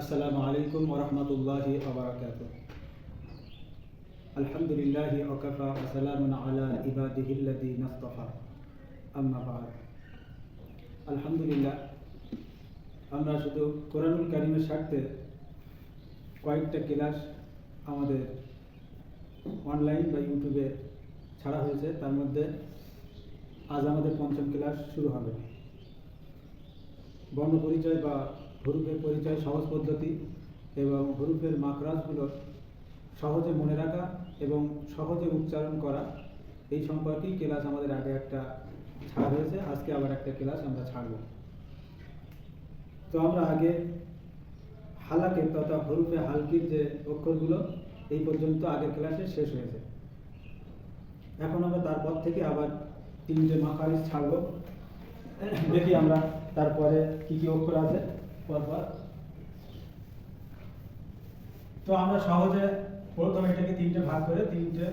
আসসালামু আলাইকুম ওরহমতুল্লাহি আবরাকাত আলহামদুলিল্লাহি আলহামদুলিল্লাহ, আমরা শুধু কোরআনুল কারিমের স্বার্থে কয়েকটা ক্লাস আমাদের অনলাইন বা ইউটিউবে ছাড়া হয়েছে, তার মধ্যে আজ আমাদের পঞ্চম ক্লাস শুরু হবে। বর্ণ পরিচয় বা হরুফের পরিচয়, সহজ পদ্ধতি এবং হরুফের মাকরাজগুলো সহজে মনে রাখা এবং সহজে উচ্চারণ করা, এই সম্পর্কেই ক্লাস আমাদের আগে একটা ছাড় হয়েছে। আজকে আবার একটা ক্লাস আমরা ছাড়ব। তো আমরা আগে হালাকে তথা হরুফে হালকির যে অক্ষরগুলো, এই পর্যন্ত আগের ক্লাসে শেষ হয়েছে। এখন আমরা তারপর থেকে আবার তিনটে মাখারিজ ছাড়ব। দেখি আমরা তারপরে কি কি অক্ষর আছে। তো আমরা সহজে প্রথম এটাকে তিনটে ভাগ করে তিনটে,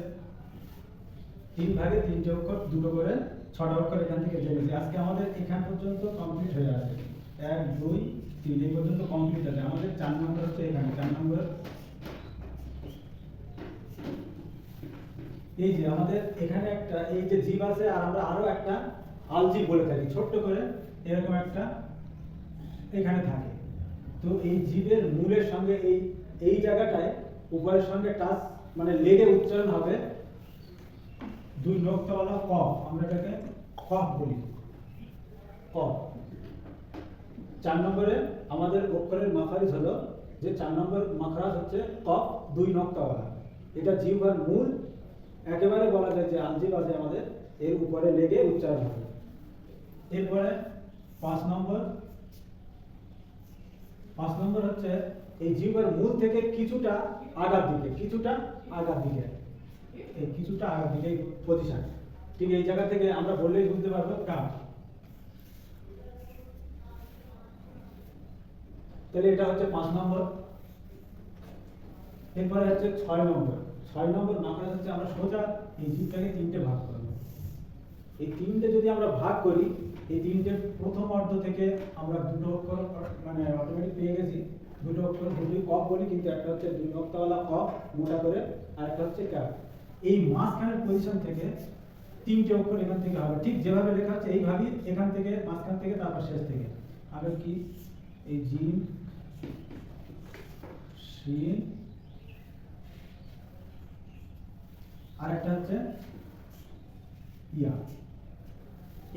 তিন ভাগে তিনটে অক্ষর, দুটো করে ছটা অক্ষর এখান থেকে জেনেছি আজকে আমাদের এখান পর্যন্ত কমপ্লিট হয়ে আছে। এক, দুই, তিন, এই পর্যন্ত কমপ্লিট আছে। আমাদের চার নম্বর হচ্ছে এখানে, চার নম্বর। এই যে আমাদের এখানে একটা, এই যে জীব আছে, আর আমরা আরও একটা আলজিব বলে থাকি, ছোট্ট করে এরকম একটা এখানে থাকে। তো এই জীবের মূলের সঙ্গে এই এই জায়গাটায় উপরের সঙ্গে টাচ মানে লেগে উচ্চারণ হবে দুই নোক্তাওয়ালা ক, আমরা এটাকে কফ বলি। ক। চার নম্বরে আমাদের অক্ষরের মাখারিজ হলো যে চার নম্বর মাখরাজ হচ্ছে কফ দুই নক্তাওয়ালা। এটা জিহ্বার মূল, একেবারে বলা যায় যে আলজিব আছে আমাদের, এর উপরে লেগে উচ্চারণ হবে। এরপরে পাঁচ নম্বর পাঁচ নম্বর হচ্ছে, এই জিহ্বার মূল থেকে কিছুটা আগার দিকে, কিছুটা আগার দিকে। এই কিছুটা আগার দিকে পজিশন ঠিক এই জায়গা থেকে আমরা বললেই বুঝতে পারব কাপ তাহলে এটা হচ্ছে পাঁচ নম্বর। এরপরে হচ্ছে ছয় নম্বর। ছয় নম্বর মাকড়া হচ্ছে আমরা সোজা এই জীবটাকে তিনটে ভাগ করব। এই তিনটে যদি আমরা ভাগ করি এই তিনটে প্রথম অর্ধ থেকে আমরা দুটো অক্ষর মানে অটোমেটিক পেয়ে গেছি। দুটো অক্ষর দুটোই কপ বলি, কিন্তু একটা হচ্ছে দুই নক্তাওয়ালা কপ মোটা করে, আর একটা হচ্ছে ক্যাপ। এই মাঝখানের পজিশন থেকে তিনটে অক্ষর এখান থেকে হবে। ঠিক যেভাবে লেখা আছে এইভাবেই এখান থেকে, মাঝখান থেকে, তারপর শেষ থেকে। আবার কি? এই জিম শিন আর একটা হচ্ছে ইয়া।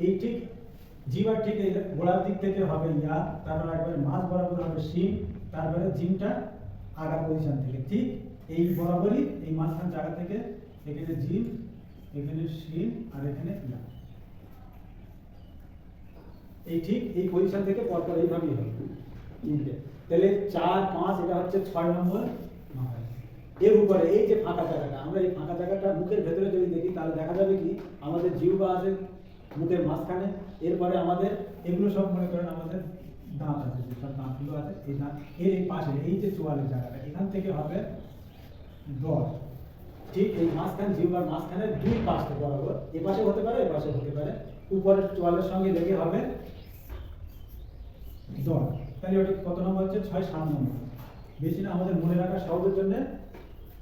এই ঠিক জিবার ঠিক গোড়ার দিক থেকে হবে ইয়া তারপর একবারে মাঝ বরাবর হবে শিন তারপরে জিমটা আগা পজিশন থেকে। ঠিক এই বরাবরই এই মাঝখান জায়গা থেকে এখানে জিম, এখানে শিন আর এখানে ইয়া এই ঠিক এই পজিশন থেকে পরপর এইভাবেই হবে। তিনটে। তাহলে চার, পাঁচ, এটা হচ্ছে ছয় নম্বর এর উপরে এই যে ফাঁকা জায়গাটা, আমরা এই ফাঁকা জায়গাটা মুখের ভেতরে যদি দেখি, তাহলে দেখা যাবে কি আমাদের জিহ্বা আছে মুখের মাঝখানে এরপরে আমাদের এগুলো সব মনে করেন আমাদের দাঁত আছে যেসব দাঁতগুলো আছে, এই দাঁত, এর পাশে, এই যে চোয়ালের জায়গাটা, এখান থেকে হবে দশ ঠিক এই মাঝখান, জিহ্বার মাঝখানে দুই পাশে বরাবর, এ পাশে হতে পারে, এ পাশে হতে পারে। উপরের চোয়ালের সঙ্গে লেগে হবে দশ তাহলে ওটা কত নম্বর হচ্ছে? ছয় সাত নম্বর। বেশি না, আমাদের মনে রাখা সহজের জন্য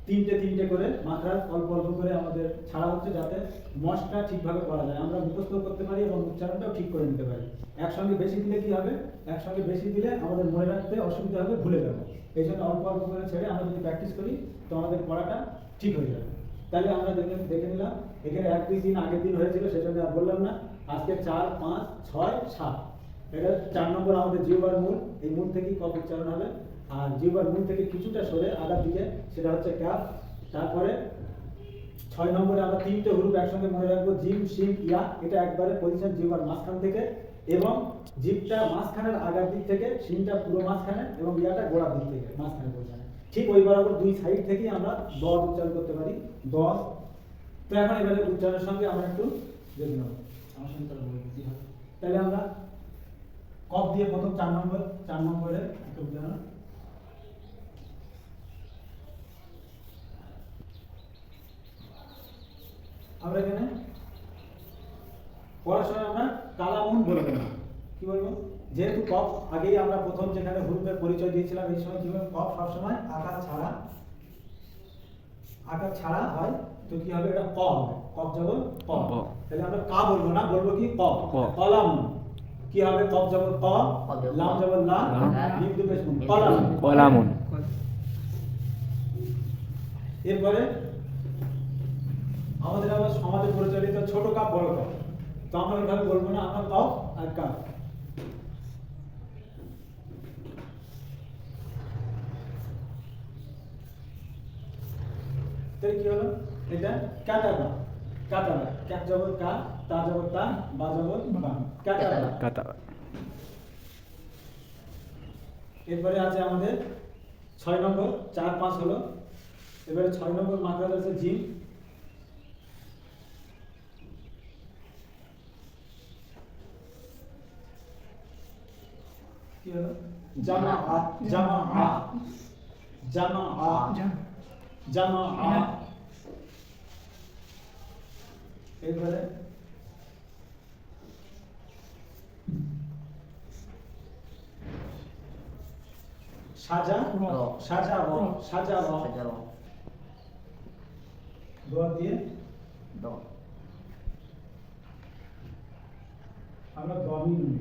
তিনটে তিনটে করে মাত্রা অল্প অল্প করে আমাদের ছাড়া হচ্ছে যাতে মশটা ঠিকভাবে করা যায়। আমরা মুখস্থ করতে পারি এবং উচ্চারণটাও ঠিক করে নিতে পারি। একসঙ্গে বেশি দিলে কি হবে? একসঙ্গে বেশি দিলে আমাদের মনে রাখতে অসুবিধা হবে, ভুলে যাব। এই জন্য অল্প অল্প করে ছেড়ে আমরা যদি প্র্যাকটিস করি, তো আমাদের পড়াটা ঠিক হয়ে যাবে। তাহলে আমরা দেখে দেখে নিলাম, এখানে এক দুই দিন আগের দিন হয়েছিল সেজন্য আর বললাম না। আজকে চার, পাঁচ, ছয়, সাত। এটা চার নম্বর আমাদের জিহ্বার মূল। এই মূল থেকেই কপ উচ্চারণ হবে? আর জিহ্বার মূল থেকে কিছুটা সরে আগার দিকে, সেটা হচ্ছে ক্যাপ তারপরে ছয় নম্বরে আমরা তিনটে হরুপ একসঙ্গে মনে রাখব, জিম সিম ইয়া, এটা একবারে পজিশন জিহ্বার মাঝখান থেকে এবং জিপটা মাঝখানের আগার দিক থেকে সিমটা পুরো মাঝখানে এবং ইয়াটা গোড়ার দিক থেকে, মাঝখানে পজিশনে ঠিক ওই বরাবর দুই সাইড থেকেই আমরা দশ উচ্চারণ করতে পারি, দশ। তো এখন এবারে উচ্চারণের সঙ্গে আমরা একটু দেখে নেব তাহলে আমরা কপ দিয়ে প্রথম চার নম্বর, চার নম্বরে একটা উদাহরণ আমরা এখানে পড়ার সময় আমরা কালামুন বলে। দেব কি বলব? যেহেতু কফ আগেই আমরা প্রথম যেখানে হুরুফের পরিচয় দিয়েছিলাম এই সময় কি হবে কফ সবসময় আকার ছাড়া আকার ছাড়া হয়। তো কি হবে? এটা ক হবে। কফ জবর ক। তাহলে আমরা কা বলব না বলব কি ক ক। কলাম। কি হবে? কফ জবর ক? ক লাম জবর লা? লাম। দুপেশ কলাম। কলামুন। এরপরে আমাদের আবার সমাজে প্রচলিত ছোট কাপ বড় কাপ। তো আমরা ওইভাবে বলব না আমরা কাপ আর কাপ। তাহলে কি হলো? এটা কাটারা কাটারা ক্যাপ জবর কা তা জবর তা বা জবর বা। কাটারা কাতা এরপরে আছে আমাদের ছয় নম্বর চার পাঁচ হলো। এবারে ছয় নম্বর মাত্রা আছে জিম কি হলো জামা জামা জামা জামা এরপরে? সাজা? সাজা সাজা সাজা দোয়া? দিয়ে। দ আমরা দমই নুন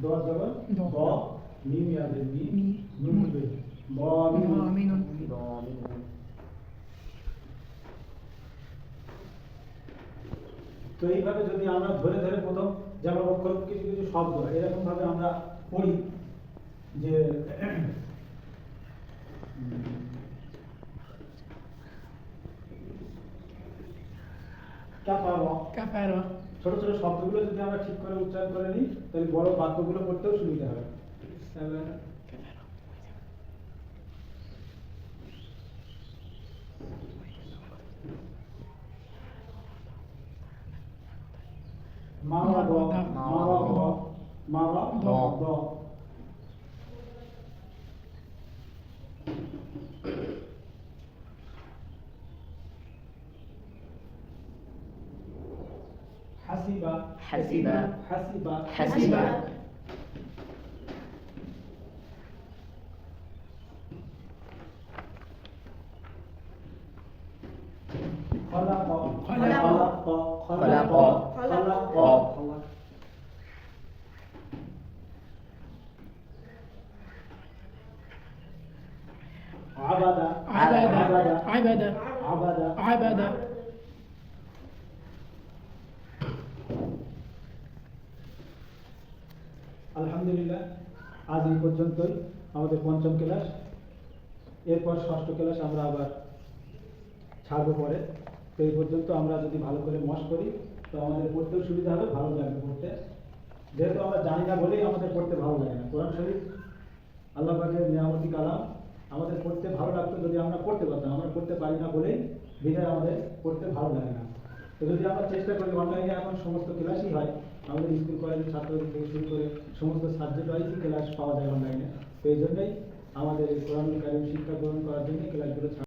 লিখতে পারি দোয়া জবর দ। দ মিম ইয়াদের মি। নুন হবে ব মিম আমিনুন দ মিম তো এইভাবে যদি আমরা ধরে ধরে প্রথম যেমন অক্ষর কিছু কিছু শব্দ এরকম ভাবে আমরা পড়ি যে কাপাওয়া কাফারা। ছোট ছোট শব্দগুলো যদি আমরা ঠিক করে উচ্চারণ করে নিই, তাহলে বড় বাক্যগুলো পড়তেও সুবিধা হবে। তাহলে মা বা দ মা বা দ মা বা দ حسب حسب حسب حسب خلق خلق خلق خلق عبد عبد عبد عبد عبد এই পর্যন্তই আমাদের পঞ্চম ক্লাস। এরপর ষষ্ঠ ক্লাস আমরা আবার ছাড়বো পরে। তো এই পর্যন্ত আমরা যদি ভালো করে মশ করি, তো আমাদের পড়তেও সুবিধা হবে, ভালো লাগবে পড়তে। যেহেতু আমরা জানি না বলেই আমাদের পড়তে ভালো লাগে না। কোরআন শরীফ, আল্লাহ পাকের নিয়ামতি কালাম, আমাদের পড়তে ভালো লাগতো যদি আমরা পড়তে পারতাম। আমরা পড়তে পারি না বলেই বিধায় আমাদের পড়তে ভালো লাগে না। তো যদি আমরা চেষ্টা করি অনলাইনে এখন সমস্ত ক্লাসই হয়, আমাদের স্কুল, কলেজের ছাত্রদের থেকে শুরু করে সমস্ত সাবজেক্ট ওয়াইজ ক্লাস পাওয়া যায় অনলাইনে তো এই জন্যই আমাদের কোরআন কারিম শিক্ষা গ্রহণ করার জন্য ক্লাসগুলো